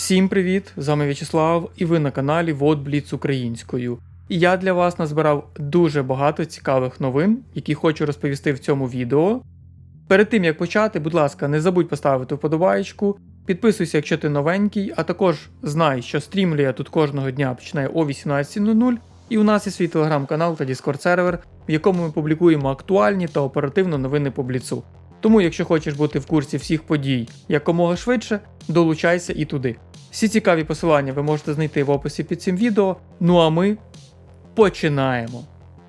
Всім привіт! З вами В'ячеслав і ви на каналі WordBlitz українською. І я для вас назбирав дуже багато цікавих новин, які хочу розповісти в цьому відео. Перед тим як почати, будь ласка, не забудь поставити вподобаєчку, підписуйся, якщо ти новенький, а також знай, що стрімлю я тут кожного дня починаю о 18.00, і у нас є свій телеграм-канал та Discord сервер, в якому ми публікуємо актуальні та оперативно новини по бліцу. Тому, якщо хочеш бути в курсі всіх подій якомога швидше, долучайся і туди. Всі цікаві посилання ви можете знайти в описі під цим відео. Ну а ми починаємо.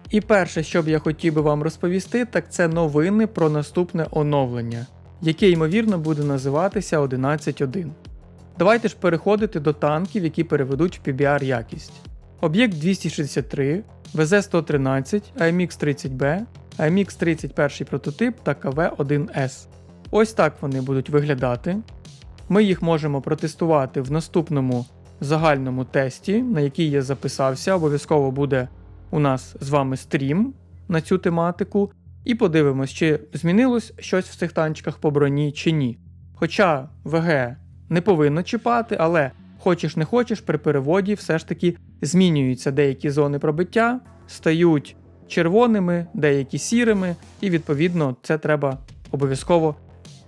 І перше, що б я хотів би вам розповісти, так це новини про наступне оновлення, яке ймовірно буде називатися 11.1. Давайте ж переходити до танків, які переведуть в PBR якість. Об'єкт 263, ВЗ-113, AMX-30B, AMX-31 прототип та КВ-1С. Ось так вони будуть виглядати. Ми їх можемо протестувати в наступному загальному тесті, на який я записався. Обов'язково буде у нас з вами стрім на цю тематику. І подивимось, чи змінилось щось в цих танчиках по броні чи ні. Хоча ВГ не повинно чіпати, але хочеш не хочеш, при переводі все ж таки змінюються деякі зони пробиття, стають червоними, деякі сірими, і відповідно це треба обов'язково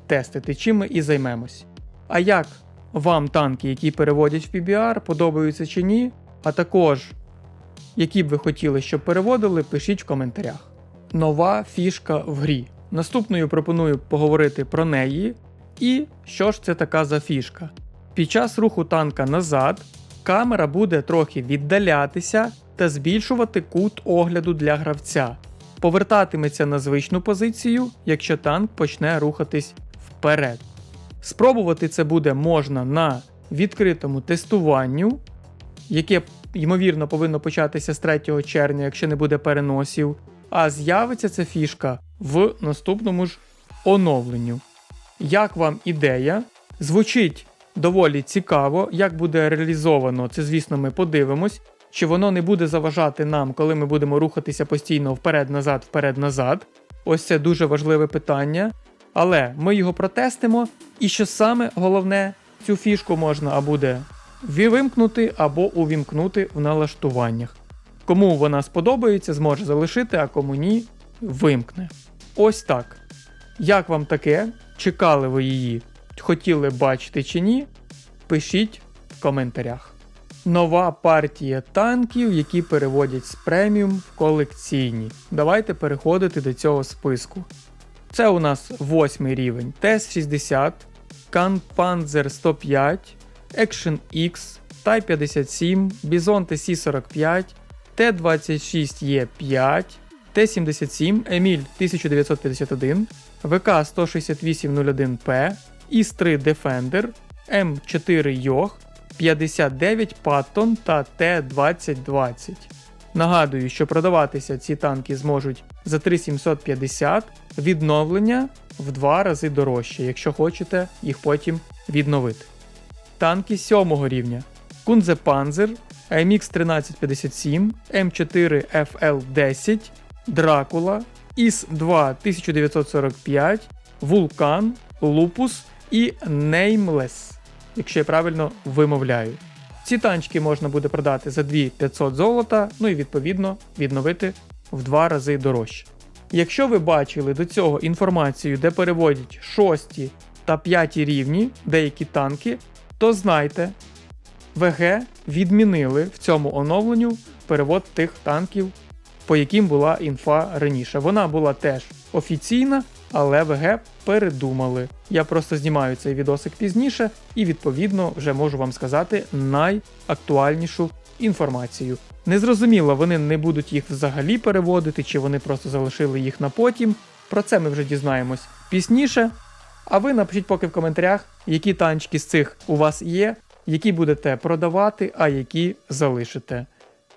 тестити, чим ми і займемось. А як вам танки, які переводять в PBR, подобаються чи ні, а також які б ви хотіли, щоб переводили, пишіть в коментарях. Нова фішка в грі. Наступною пропоную поговорити про неї і що ж це така за фішка. Під час руху танка назад камера буде трохи віддалятися та збільшувати кут огляду для гравця. Повертатиметься на звичну позицію, якщо танк почне рухатись вперед. Спробувати це буде можна на відкритому тестуванню, яке, ймовірно, повинно початися з 3 червня, якщо не буде переносів. А з'явиться ця фішка в наступному ж оновленню. Як вам ідея? Звучить доволі цікаво, як буде реалізовано, це, звісно, ми подивимось, чи воно не буде заважати нам, коли ми будемо рухатися постійно вперед-назад, вперед-назад. Ось це дуже важливе питання. Але ми його протестимо, і що саме головне, цю фішку можна буде вимкнути або увімкнути в налаштуваннях. Кому вона сподобається, зможе залишити, а кому ні, вимкне. Ось так. Як вам таке? Чекали ви її? Хотіли бачити чи ні? Пишіть в коментарях. Нова партія танків, які переводять з преміум в колекційні. Давайте переходити до цього списку. Це у нас восьмий рівень ТС-60, Kamppanzer 105, Action X, Тай-57, Bison TC-45, Т-26Е5, Т-77, Еміль 1951, ВК-16801П, ІС-3 Defender, М4 Йох, 59 Паттон та Т-2020. Нагадую, що продаватися ці танки зможуть за 3750 відновлення в два рази дорожче, якщо хочете їх потім відновити. Танки 7 рівня Kunze Panzer, AMX 1357, М4 FL10, Дракула, ІС-2 1945, Вулкан, Лупус і Nameless, якщо я правильно вимовляю. Ці танчики можна буде продати за 2500 золота, ну і відповідно відновити в два рази дорожче. Якщо ви бачили до цього інформацію, де переводять 6 та 5 рівні деякі танки, то знайте, ВГ відмінили в цьому оновленню перевод тих танків, по яким була інфа раніше. Вона була теж офіційна, але ВГ передумали. Я просто знімаю цей відосик пізніше і, відповідно, вже можу вам сказати найактуальнішу інформацію. Незрозуміло, вони не будуть їх взагалі переводити, чи вони просто залишили їх на потім. Про це ми вже дізнаємось пізніше. А ви напишіть поки в коментарях, які танчики з цих у вас є, які будете продавати, а які залишите.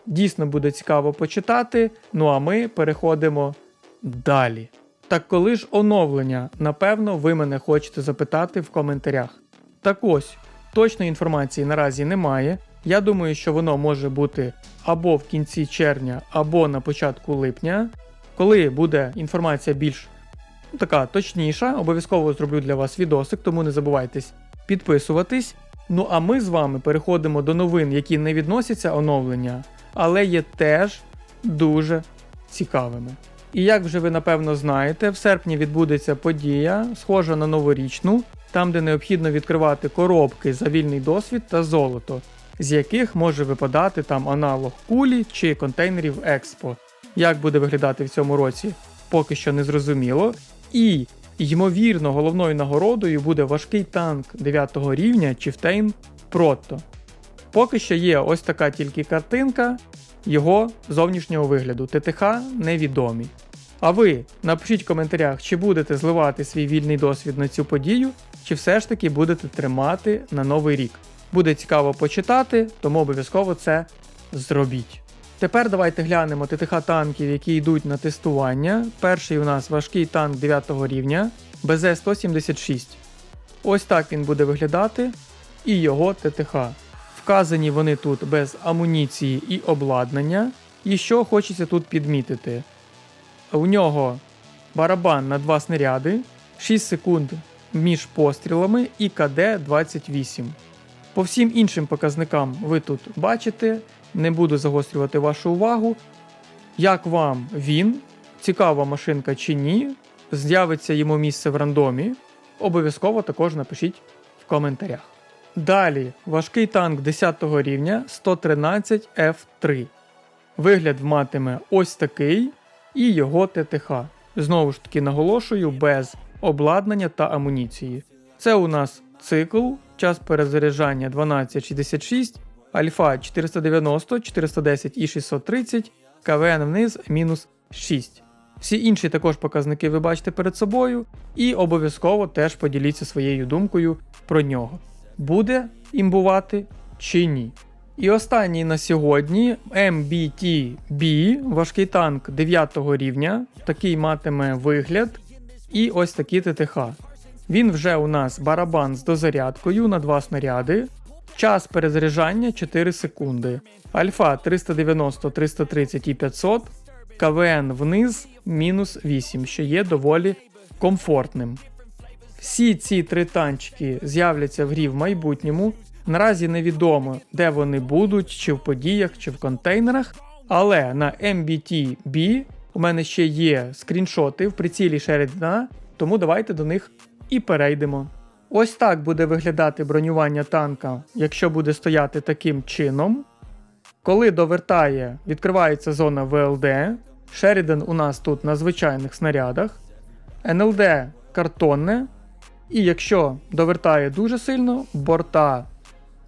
Дійсно буде цікаво почитати. Ну а ми переходимо далі. Так коли ж оновлення, напевно, ви мене хочете запитати в коментарях. Так ось, точної інформації наразі немає. Я думаю, що воно може бути або в кінці червня, або на початку липня. Коли буде інформація більш ну, така точніша, обов'язково зроблю для вас відосик, тому не забувайтесь підписуватись. Ну а ми з вами переходимо до новин, які не відносяться оновлення, але є теж дуже цікавими. І як вже ви напевно знаєте, в серпні відбудеться подія, схожа на новорічну, там де необхідно відкривати коробки за вільний досвід та золото, з яких може випадати там аналог кулі чи контейнерів Експо. Як буде виглядати в цьому році, поки що не зрозуміло. І, ймовірно, головною нагородою буде важкий танк 9 рівня Chieftain Proto. Поки що є ось така тільки картинка його зовнішнього вигляду. ТТХ невідомі. А ви напишіть в коментарях, чи будете зливати свій вільний досвід на цю подію, чи все ж таки будете тримати на новий рік. Буде цікаво почитати, тому обов'язково це зробіть. Тепер давайте глянемо ТТХ танків, які йдуть на тестування. Перший у нас важкий танк 9 рівня БЗ-176. Ось так він буде виглядати. І його ТТХ. Вказані вони тут без амуніції і обладнання. І що хочеться тут підмітити. У нього барабан на 2 снаряди, 6 секунд між пострілами і КД-28. По всім іншим показникам ви тут бачите, не буду загострювати вашу увагу. Як вам він? Цікава машинка чи ні? З'явиться йому місце в рандомі. Обов'язково також напишіть в коментарях. Далі важкий танк 10 рівня 113 F3. Вигляд матиме ось такий і його ТТХ. Знову ж таки наголошую, без обладнання та амуніції. Це у нас цикл, час перезаряджання 1266, альфа 490, 410 і 630, КВН вниз мінус 6. Всі інші також показники ви бачите перед собою, і обов'язково теж поділіться своєю думкою про нього. Буде імбувати чи ні. І останній на сьогодні MBTB, важкий танк 9 рівня, такий матиме вигляд, і ось такі ТТХ. Він вже у нас барабан з дозарядкою на 2 снаряди. Час перезаряджання 4 секунди. Альфа 390, 330 і 500. КВН вниз мінус 8, що є доволі комфортним. Всі ці три танчики з'являться в грі в майбутньому. Наразі невідомо, де вони будуть, чи в подіях, чи в контейнерах. Але на MBTB у мене ще є скріншоти в прицілі Шерідана, тому давайте до них і перейдемо. Ось так буде виглядати бронювання танка, якщо буде стояти таким чином. Коли довертає, відкривається зона ВЛД. Шеріден у нас тут на звичайних снарядах. НЛД картонне. І якщо довертає дуже сильно, борта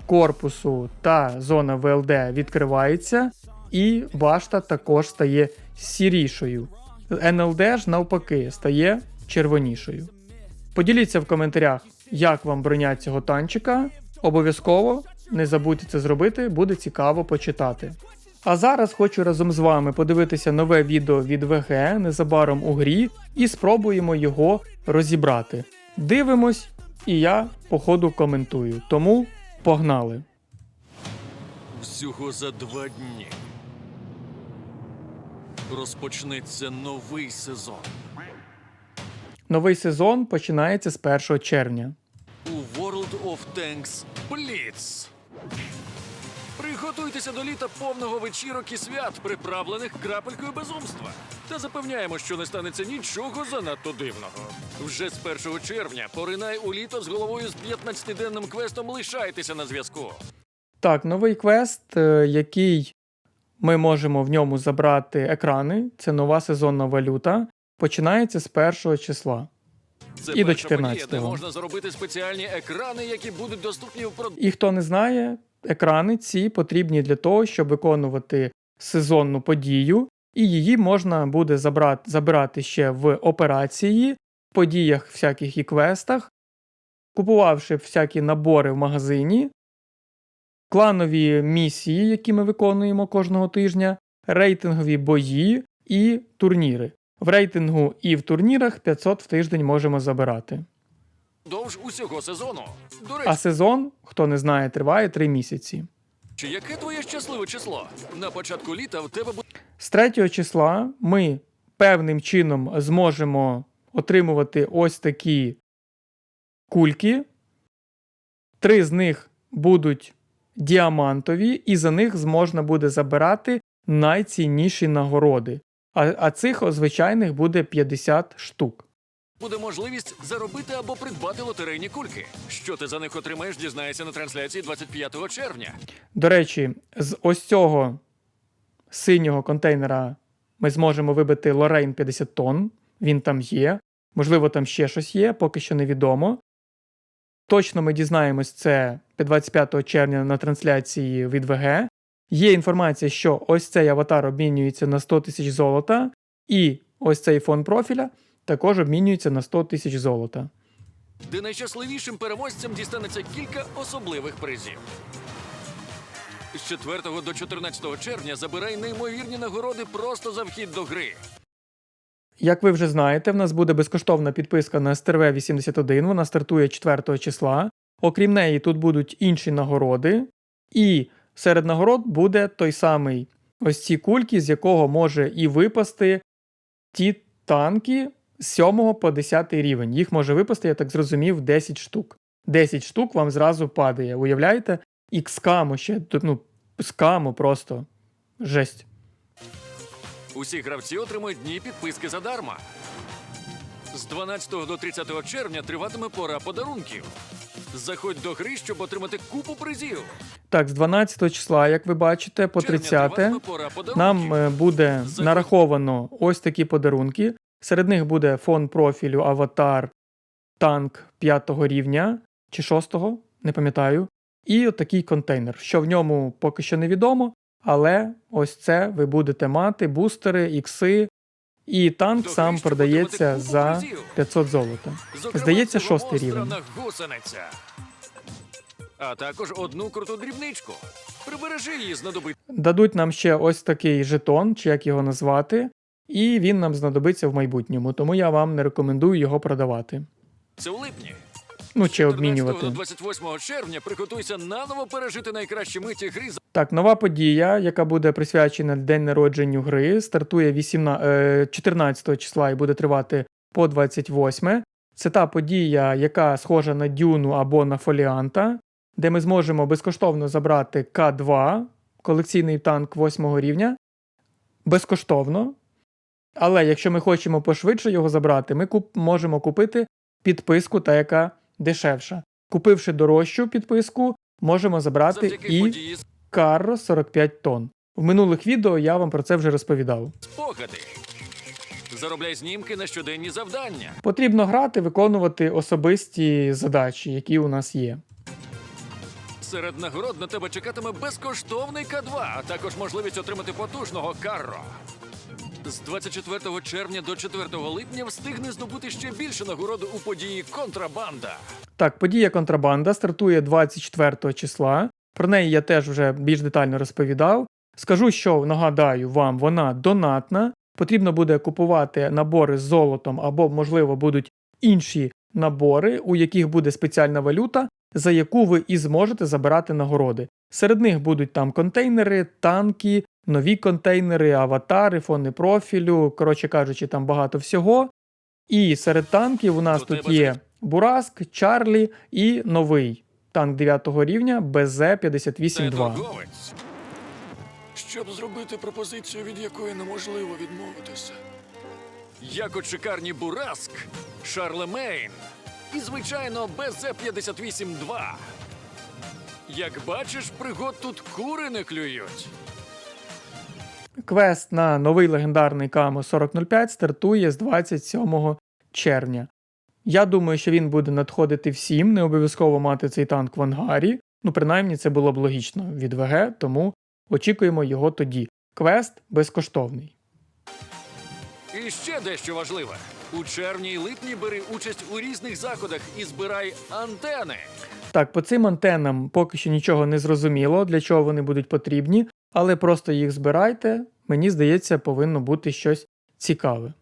корпусу та зона ВЛД відкривається, і башта також стає сірішою. НЛД ж навпаки стає червонішою. Поділіться в коментарях, як вам броня цього танчика. Обов'язково не забудьте це зробити, буде цікаво почитати. А зараз хочу разом з вами подивитися нове відео від ВГ незабаром у грі і спробуємо його розібрати. Дивимось, і я по ходу коментую. Тому погнали! Всього за два дні розпочнеться новий сезон. Новий сезон починається з 1 червня. у World of Tanks Blitz. Приготуйтеся до літа повного вечірок і свят, приправлених крапелькою безумства. Та запевняємо, що не станеться нічого занадто дивного. Вже з 1 червня поринай у літо з головою з 15-денним квестом лишайтеся на зв'язку. Так, новий квест, е, який ми можемо в ньому забрати екрани, це нова сезонна валюта, починається з 1 числа. Це І до 14-го. де можна зробити спеціальні екрани, які будуть доступні в продажу. І хто не знає, екрани ці потрібні для того, щоб виконувати сезонну подію, і її можна буде забрати, забирати ще в операції, подіях всяких і квестах, купувавши всякі набори в магазині, кланові місії, які ми виконуємо кожного тижня, рейтингові бої і турніри. В рейтингу і в турнірах 500 в тиждень можемо забирати. Довж усього сезону. До речі, А сезон, хто не знає, триває 3 місяці. яке твоє щасливе число? На початку літа в тебе буде З 3 числа ми певним чином зможемо отримувати ось такі кульки. Три з них будуть діамантові, і за них зможна буде забирати найцінніші нагороди. А, а цих звичайних буде 50 штук. Буде можливість заробити або придбати лотерейні кульки. Що ти за них отримаєш, дізнаєшся на трансляції 25 червня. До речі, з ось цього синього контейнера ми зможемо вибити Лорейн 50 тонн. Він там є. Можливо, там ще щось є, поки що невідомо. Точно ми дізнаємось це 25 червня на трансляції від ВГ. Є інформація, що ось цей аватар обмінюється на 100 тисяч золота, і ось цей фон профіля також обмінюється на 100 тисяч золота. де найщасливішим переможцям дістанеться кілька особливих призів. З 4 до 14 червня забирай неймовірні нагороди просто за вхід до гри. Як ви вже знаєте, в нас буде безкоштовна підписка на STRV 81, вона стартує 4 числа. Окрім неї, тут будуть інші нагороди, і серед нагород буде той самий ось ці кульки, з якого може і випасти ті танки з 7 по 10 рівень. Їх може випасти, я так зрозумів, 10 штук. 10 штук вам зразу падає. Уявляєте? І скамо ще, тут, ну, скамо просто. Жесть. Усі гравці отримують дні підписки задарма. З 12 до 30 червня триватиме пора подарунків. Заходь до гри, щоб отримати купу призів. Так, з 12 числа, як ви бачите, по Червня 30 пора подарунків. нам е, буде нараховано ось такі подарунки. Серед них буде фон профілю, аватар, танк 5 рівня чи 6, не пам'ятаю. І от такий контейнер. Що в ньому поки що невідомо, але ось це ви будете мати бустери, ікси, і танк сам продається за 500 золота. Здається, шостий рівень. А також одну круту дрібничку. Прибережи її знадобиться Дадуть нам ще ось такий жетон, чи як його назвати, і він нам знадобиться в майбутньому, тому я вам не рекомендую його продавати. Це у липні. Ну чи обмінювати. 28 червня приготуйся наново пережити найкращі миті гри за Так, нова подія, яка буде присвячена день народженню гри, стартує 18, е, 14 числа і буде тривати по 28. Це та подія, яка схожа на дюну або на фоліанта, де ми зможемо безкоштовно забрати К2, колекційний танк 8 рівня. Безкоштовно. Але якщо ми хочемо пошвидше його забрати, ми куп- можемо купити підписку, та яка дешевша. Купивши дорожчу підписку, можемо забрати завдяки і події Карро 45 тонн. В минулих відео я вам про це вже розповідав. спогади. Заробляй знімки на щоденні завдання. Потрібно грати, виконувати особисті задачі, які у нас є. Серед нагород на тебе чекатиме безкоштовний К2, а також можливість отримати потужного карро. З 24 червня до 4 липня встигне здобути ще більше нагороду у події Контрабанда. Так, подія контрабанда стартує 24 числа. Про неї я теж вже більш детально розповідав. Скажу, що нагадаю вам, вона донатна. Потрібно буде купувати набори з золотом або, можливо, будуть інші набори, у яких буде спеціальна валюта, за яку ви і зможете забирати нагороди. Серед них будуть там контейнери, танки, нові контейнери, аватари, фони профілю. Коротше кажучи, там багато всього. І серед танків у нас До тут є Бураск, Чарлі і новий танк 9 рівня БЗ-58-2. Щоб зробити пропозицію, від якої неможливо відмовитися. Як от шикарні Бураск, Шарлемейн і, звичайно, БЗ-58-2. Як бачиш, пригод тут кури не клюють. Квест на новий легендарний Камо 4005 стартує з 27 червня. Я думаю, що він буде надходити всім, не обов'язково мати цей танк в ангарі. Ну, принаймні, це було б логічно від ВГ, тому очікуємо його тоді. Квест безкоштовний. І ще дещо важливе. У червні і липні бери участь у різних заходах і збирай антени. Так, по цим антенам поки що нічого не зрозуміло, для чого вони будуть потрібні, але просто їх збирайте. Мені здається, повинно бути щось цікаве.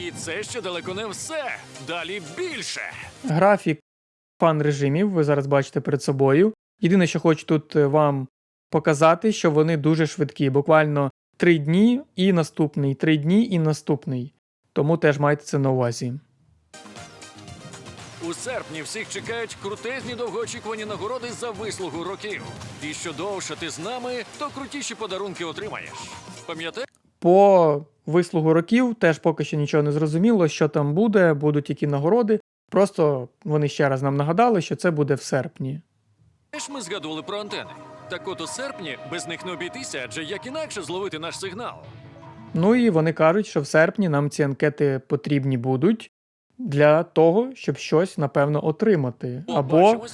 І це ще далеко не все. Далі більше. Графік фан режимів ви зараз бачите перед собою. Єдине, що хочу тут е, вам показати, що вони дуже швидкі. Буквально 3 дні і наступний, 3 дні і наступний. Тому теж майте це на увазі. У серпні всіх чекають крутезні довгоочікувані нагороди за вислугу років. І що довше ти з нами, то крутіші подарунки отримаєш. Пам'ятаєш? По вислугу років теж поки що нічого не зрозуміло, що там буде, будуть які нагороди. Просто вони ще раз нам нагадали, що це буде в серпні. Ми згадували про антени. Так от у серпні без них не обійтися, адже як інакше зловити наш сигнал. Ну і вони кажуть, що в серпні нам ці анкети потрібні будуть для того, щоб щось напевно отримати. Або,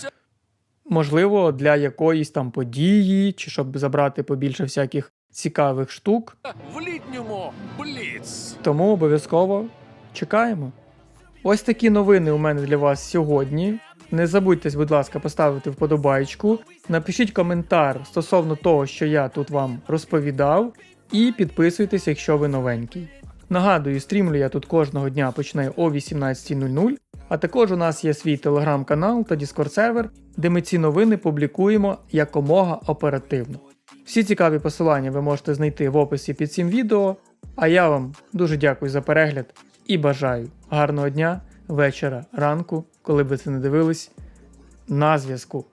можливо, для якоїсь там події, чи щоб забрати побільше всяких цікавих штук. в літньому Бліц. Тому обов'язково чекаємо. Ось такі новини у мене для вас сьогодні. Не забудьте, будь ласка, поставити вподобайку, напишіть коментар стосовно того, що я тут вам розповідав, і підписуйтесь, якщо ви новенький. Нагадую, стрімлю я тут кожного дня починаю о 18.00, а також у нас є свій телеграм-канал та Discord сервер, де ми ці новини публікуємо якомога оперативно. Всі цікаві посилання ви можете знайти в описі під цим відео. А я вам дуже дякую за перегляд і бажаю гарного дня, вечора, ранку, коли б ви це не дивились. На зв'язку.